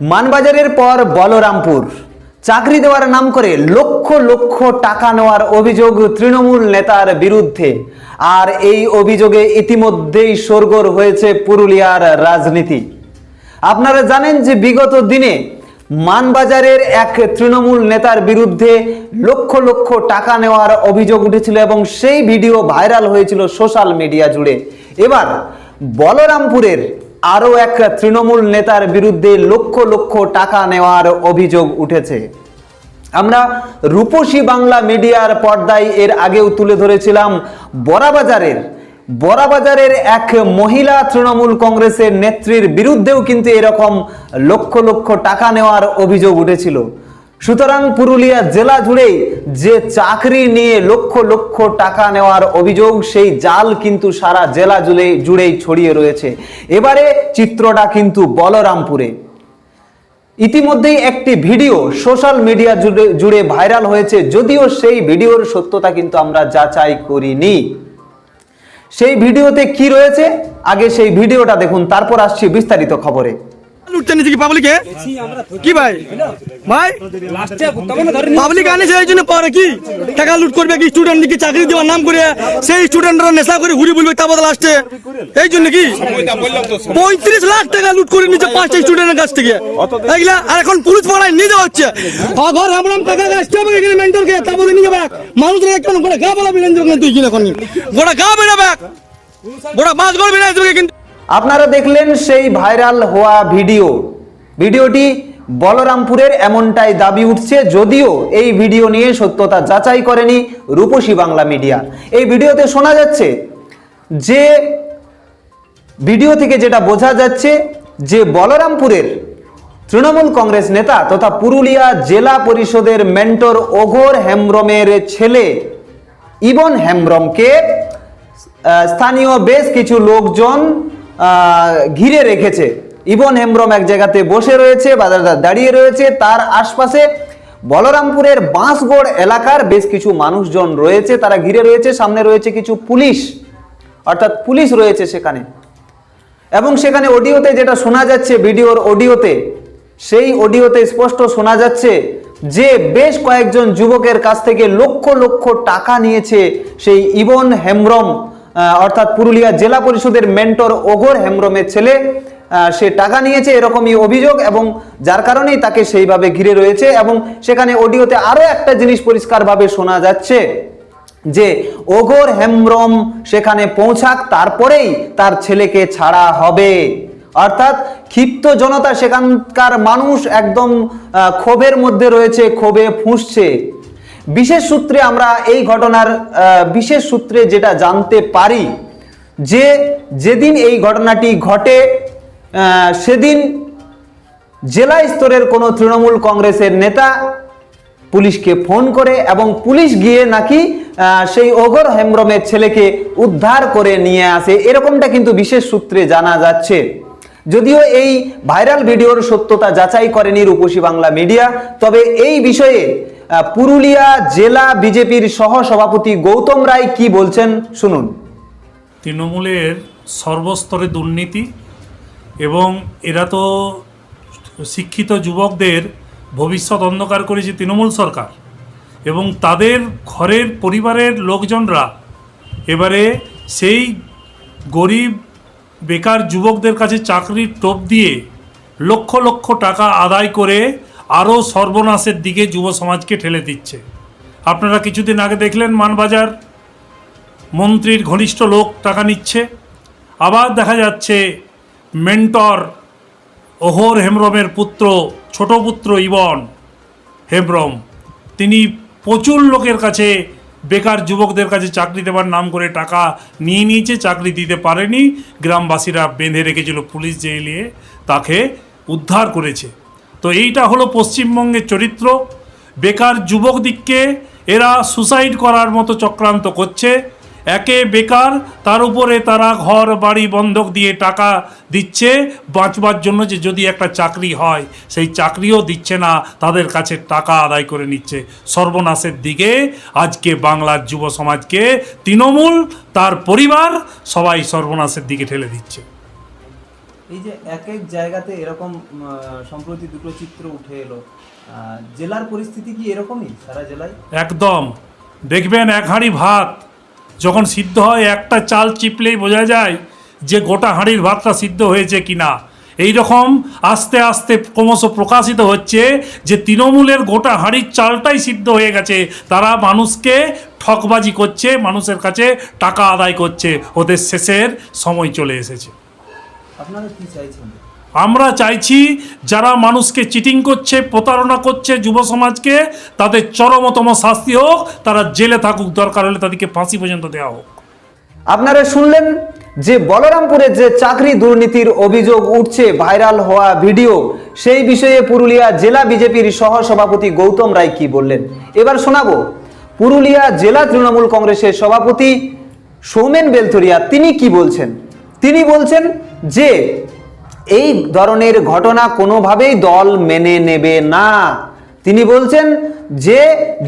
মানবাজারের পর বলরামপুর। চাকরি দেওয়ার নাম করে লক্ষ লক্ষ টাকা নেওয়ার অভিযোগ তৃণমূল নেতার বিরুদ্ধে। আর এই অভিযোগে ইতিমধ্যেই সরগোর হয়েছে পুরুলিয়ার রাজনীতি। আপনারা জানেন যে বিগত দিনে মানবাজারের এক তৃণমূল নেতার বিরুদ্ধে লক্ষ লক্ষ টাকা নেওয়ার অভিযোগ উঠেছিল এবং সেই ভিডিও ভাইরাল হয়েছিল সোশ্যাল মিডিয়া জুড়ে। এবার বলরামপুরের আরও এক তৃণমূল নেতার বিরুদ্ধে লক্ষ লক্ষ টাকা নেওয়ার অভিযোগ উঠেছে। আমরা রূপসী বাংলা মিডিয়ার পর্দায় এর আগেও তুলে ধরেছিলাম বড়াবাজারের। বড়াবাজারের এক মহিলা তৃণমূল কংগ্রেসের নেত্রীর বিরুদ্ধেও কিন্তু এরকম লক্ষ লক্ষ টাকা নেওয়ার অভিযোগ উঠেছিল। সুতরাং পুরুলিয়া জেলা জুড়েই যে চাকরি নিয়ে লক্ষ লক্ষ টাকা নেওয়ার অভিযোগ, সেই জাল কিন্তু সারা জেলা জুড়ে, জুড়েই ছড়িয়ে রয়েছে। এবারে চিত্রটা কিন্তু বলরামপুরে। ইতিমধ্যেই একটি ভিডিও সোশ্যাল মিডিয়া জুড়ে জুড়ে ভাইরাল হয়েছে, যদিও সেই ভিডিওর সত্যতা কিন্তু আমরা যাচাই করিনি। সেই ভিডিওতে কি রয়েছে? আগে সেই ভিডিওটা দেখুন, তারপর আসছি বিস্তারিত খবরে। লুটতে কি পঁয়ত্রিশ লাখ টাকা লুট করে নিচ্ছে পাঁচটা স্টুডেন্টের কাছ থেকে। আর এখন পুলিশ পাড়ায় নিয়ে যাওয়া হচ্ছে। ঘর হামরাম টাকা আসতে হবে এখানে মেন্টালকে তা বলে নিয়ে যাবে। মানুষরা কেন গোটা গা বলা কিনা এখন গোটা গা বেরোবে গোটা মাছ গড় বেরোয় কিন্তু। আপনারা দেখলেন সেই ভাইরাল হওয়া ভিডিও। ভিডিওটি বলরামপুরের এমনটাই দাবি উঠছে, যদিও এই ভিডিও নিয়ে সত্যতা যাচাই করেনি রূপসী বাংলা মিডিয়া। এই ভিডিওতে শোনা যাচ্ছে যে, ভিডিও থেকে যেটা বোঝা যাচ্ছে যে বলরামপুরের তৃণমূল কংগ্রেস নেতা তথা পুরুলিয়া জেলা পরিষদের মেন্টর ওঘর হেমব্রমের ছেলে ইবন হেমব্রমকে স্থানীয় বেশ কিছু লোকজন ঘিরে রেখেছে। ইবন হেমব্রম এক জায়গাতে বসে রয়েছে বা দাঁড়িয়ে রয়েছে, তার আশপাশে বলরামপুরের বাঁশগড় এলাকার বেশ কিছু মানুষজন রয়েছে, তারা ঘিরে রয়েছে, সামনে রয়েছে কিছু পুলিশ। অর্থাৎ পুলিশ রয়েছে সেখানে। এবং সেখানে অডিওতে যেটা শোনা যাচ্ছে, ভিডিওর অডিওতে, সেই অডিওতে স্পষ্ট শোনা যাচ্ছে যে বেশ কয়েকজন যুবকের কাছ থেকে লক্ষ লক্ষ টাকা নিয়েছে সেই ইবন হেমব্রম। অর্থাৎ পুরুলিয়া জেলা পরিষদের মেন্টর ওঘর হেমব্রমের ছেলে সে টাকা নিয়েছে এরকমই অভিযোগ এবং যার কারণেই তাকে সেইভাবে ঘিরে রয়েছে এবং সেখানে অডিওতে আরও একটা জিনিস পরিষ্কারভাবে শোনা যাচ্ছে যে ওগর হেমব্রম সেখানে পৌঁছাক, তারপরেই তার ছেলেকে ছাড়া হবে। অর্থাৎ ক্ষিপ্ত জনতা সেখানকার মানুষ একদম ক্ষোভের মধ্যে রয়েছে, ক্ষোভে ফুঁসছে। বিশেষ সূত্রে আমরা এই ঘটনার বিশেষ সূত্রে যেটা জানতে পারি যে যেদিন এই ঘটনাটি ঘটে সেদিন জেলা স্তরের কোনো তৃণমূল কংগ্রেসের নেতা পুলিশকে ফোন করে এবং পুলিশ গিয়ে নাকি সেই ওগর হেমব্রমের ছেলেকে উদ্ধার করে নিয়ে আসে। এরকমটা কিন্তু বিশেষ সূত্রে জানা যাচ্ছে। যদিও এই ভাইরাল ভিডিওর সত্যতা যাচাই করেনি রূপসী বাংলা মিডিয়া, তবে এই বিষয়ে পুরুলিয়া জেলা বিজেপির সহ সভাপতি গৌতম রায় কি বলছেন? শুনুন। তৃণমূলের সর্বস্তরে দুর্নীতি এবং এরা তো শিক্ষিত যুবকদের ভবিষ্যৎ অন্ধকার করেছে তৃণমূল সরকার এবং তাদের ঘরের পরিবারের লোকজনরা এবারে সেই গরিব, বেকার যুবকদের কাছে চাকরির টোপ দিয়ে লক্ষ লক্ষ টাকা আদায় করে আরও সর্বনাশের দিকে যুব সমাজকে ঠেলে দিচ্ছে। আপনারা কিছুদিন আগে দেখলেন মানবাজার, মন্ত্রীর ঘনিষ্ঠ লোক টাকা নিচ্ছে। আবার দেখা যাচ্ছে মেন্টর ওহর হেমব্রমের পুত্র, ছোট পুত্র ইবন হেমব্রম। তিনি প্রচুর লোকের কাছে বেকার যুবকদের কাছে চাকরি দেওয়ার নাম করে টাকা নিয়ে নিয়েছে, চাকরি দিতে পারেনি। গ্রামবাসীরা বেঁধে রেখেছিল পুলিশ জেলিয়ে তাকে উদ্ধার করেছে। তো এইটা হলো পশ্চিমবঙ্গের চরিত্র। বেকার যুবকদিককে এরা সুসাইড করার মতো চক্রান্ত করছে। একে বেকার, তার উপরে তারা ঘর, বাড়ি, বন্ধক দিয়ে টাকা দিচ্ছে। বাঁচবার জন্য যে যদি একটা চাকরি হয়, সেই চাকরিও দিচ্ছে না, তাদের কাছে টাকা আদায় করে নিচ্ছে। সর্বনাশের দিকে আজকে বাংলার যুব সমাজকে তৃণমূল, তার পরিবার সবাই সর্বনাশের দিকে ঠেলে দিচ্ছে। এই যে এক এক জায়গাতে এরকম সম্প্রতি দুটো চিত্র উঠে এলো জেলার পরিস্থিতি কি এরকমই সারা জেলায়? একদম। দেখবেন এক হাঁড়ি ভাত, যখন সিদ্ধ হয় একটা চাল চিপলেই বোঝা যায় যে গোটা হাঁড়ির ভাতটা সিদ্ধ হয়েছে কিনা। এই রকম আস্তে আস্তে ক্রমশ প্রকাশিত হচ্ছে যে তৃণমূলের গোটা হাঁড়ির চালটাই সিদ্ধ হয়ে গেছে। তারা মানুষকে ঠকবাজি করছে, মানুষের কাছে টাকা আদায় করছে। ওদের শেষের সময় চলে এসেছে। আপনারা কি চাইছেন? আমরা চাইছি যারা মানুষকে চিটিং করছে প্রতারণা করছে যুব সমাজকে তাদের চরমতম শাস্তি হোক তারা জেলে থাকুক দরকার হলে তাদেরকে ফাঁসি পর্যন্ত দেওয়া হোক। আপনারা শুনলেন যে বলরামপুরে যে চাকরি দুর্নীতির অভিযোগ উঠছে ভাইরাল হওয়া ভিডিও সেই বিষয়ে পুরুলিয়া জেলা বিজেপির সহ সভাপতি গৌতম রায় কি বললেন? এবার শোনাবো। পুরুলিয়া জেলা তৃণমূল কংগ্রেসের সভাপতি সৌমেন বেলথরিয়া তিনি কি বলছেন? তিনি বলছেন যে এই ধরনের ঘটনা কোনোভাবেই দল মেনে নেবে না। তিনি বলছেন যে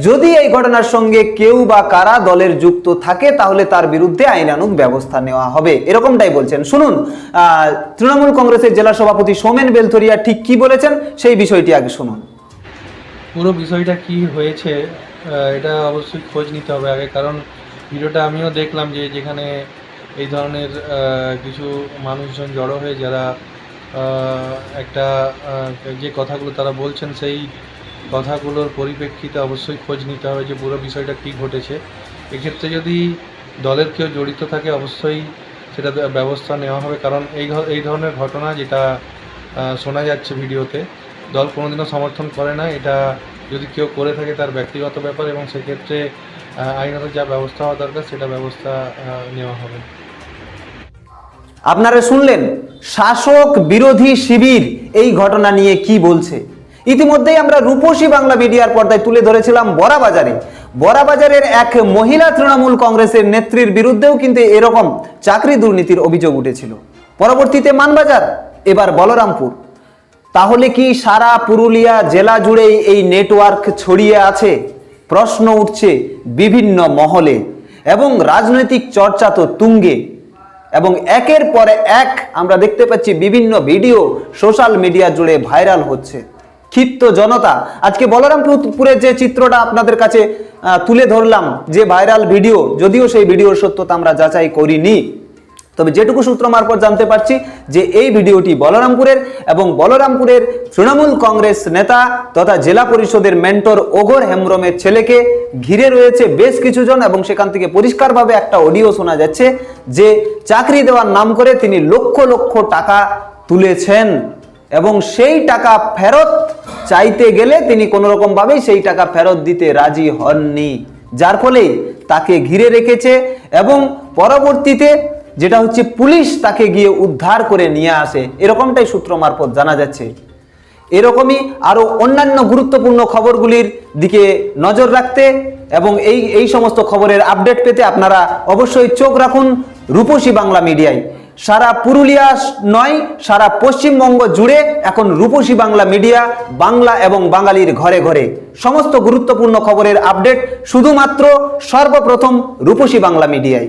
যদি এই ঘটনার সঙ্গে কেউ বা কারা দলের যুক্ত থাকে, তাহলে তার বিরুদ্ধে আইনানুগ ব্যবস্থা নেওয়া হবে। এরকমটাই বলছেন। শুনুন তৃণমূল কংগ্রেসের জেলা সভাপতি সোমেন বেলথরিয়া ঠিক কি বলেছেন সেই বিষয়টি আগে শুনুন। পুরো বিষয়টা কি হয়েছে এটা অবশ্যই খোঁজ নিতে হবে আগে, কারণ ভিডিওটা আমিও দেখলাম যে যেখানে এই ধরনের কিছু মানুষজন জড়ো হয়ে যারা একটা যে কথাগুলো তারা বলছেন সেই কথাগুলোর পরিপ্রেক্ষিতে অবশ্যই খোঁজ নিতে হবে যে পুরো বিষয়টা কী ঘটেছে। এক্ষেত্রে যদি দলের কেউ জড়িত থাকে অবশ্যই সেটা ব্যবস্থা নেওয়া হবে। কারণ এই এই ধরনের ঘটনা যেটা শোনা যাচ্ছে ভিডিওতে, দল কোনোদিনও সমর্থন করে না। এটা যদি কেউ করে থাকে তার ব্যক্তিগত ব্যাপার এবং সেক্ষেত্রে আইনত যা ব্যবস্থা হওয়া দরকার সেটা ব্যবস্থা নেওয়া হবে। আপনারা শুনলেন, শাসক বিরোধী শিবির এই ঘটনা নিয়ে কি বলছে? ইতিমধ্যেই আমরা রূপসী বাংলা মিডিয়ার পর্দায় তুলে ধরেছিলাম বড়াবাজারে। বড়াবাজারের এক মহিলা তৃণমূল কংগ্রেসের নেত্রীর বিরুদ্ধেও কিন্তু এরকম চাকরি দুর্নীতির অভিযোগ উঠেছিল। পরবর্তীতে মানবাজার, এবার বলরামপুর। তাহলে কি সারা পুরুলিয়া জেলা জুড়েই এই নেটওয়ার্ক ছড়িয়ে আছে? প্রশ্ন উঠছে বিভিন্ন মহলে। এবং রাজনৈতিক চর্চা তো তুঙ্গে। এবং একের পরে এক আমরা দেখতে পাচ্ছি বিভিন্ন ভিডিও সোশ্যাল মিডিয়া জুড়ে ভাইরাল হচ্ছে। ক্ষিপ্ত জনতা। আজকে বলরামপুরের যে চিত্রটা আপনাদের কাছে তুলে ধরলাম, যে ভাইরাল ভিডিও, যদিও সেই ভিডিওর সত্যতা আমরা যাচাই করিনি। তবে যেটুকু সূত্র মারফত জানতে পারছি যে এই ভিডিওটি বলরামপুরের এবং বলরামপুরের তৃণমূল কংগ্রেস নেতা তথা জেলা পরিষদের মেন্টর ওগর হেমব্রমের ছেলেকে ঘিরে রয়েছে বেশ কিছুজন এবং সেখান থেকে পরিষ্কারভাবে একটা অডিও শোনা যাচ্ছে যে চাকরি দেওয়ার নাম করে তিনি লক্ষ লক্ষ টাকা তুলেছেন এবং সেই টাকা ফেরত চাইতে গেলে তিনি কোনো রকম ভাবেই সেই টাকা ফেরত দিতে রাজি হননি। যার ফলে তাকে ঘিরে রেখেছে এবং পরবর্তীতে যেটা হচ্ছে পুলিশ তাকে গিয়ে উদ্ধার করে নিয়ে আসে। এরকমটাই সূত্র মারফত জানা যাচ্ছে। এরকমই আরও অন্যান্য গুরুত্বপূর্ণ খবরগুলির দিকে নজর রাখতে এবং এই এই সমস্ত খবরের আপডেট পেতে আপনারা অবশ্যই চোখ রাখুন রূপসী বাংলা মিডিয়ায়। সারা পুরুলিয়া নয়, সারা পশ্চিমবঙ্গ জুড়ে এখন রূপসী বাংলা মিডিয়া বাংলা এবং বাঙালির ঘরে ঘরে। সমস্ত গুরুত্বপূর্ণ খবরের আপডেট শুধুমাত্র সর্বপ্রথম রূপসী বাংলা মিডিয়ায়।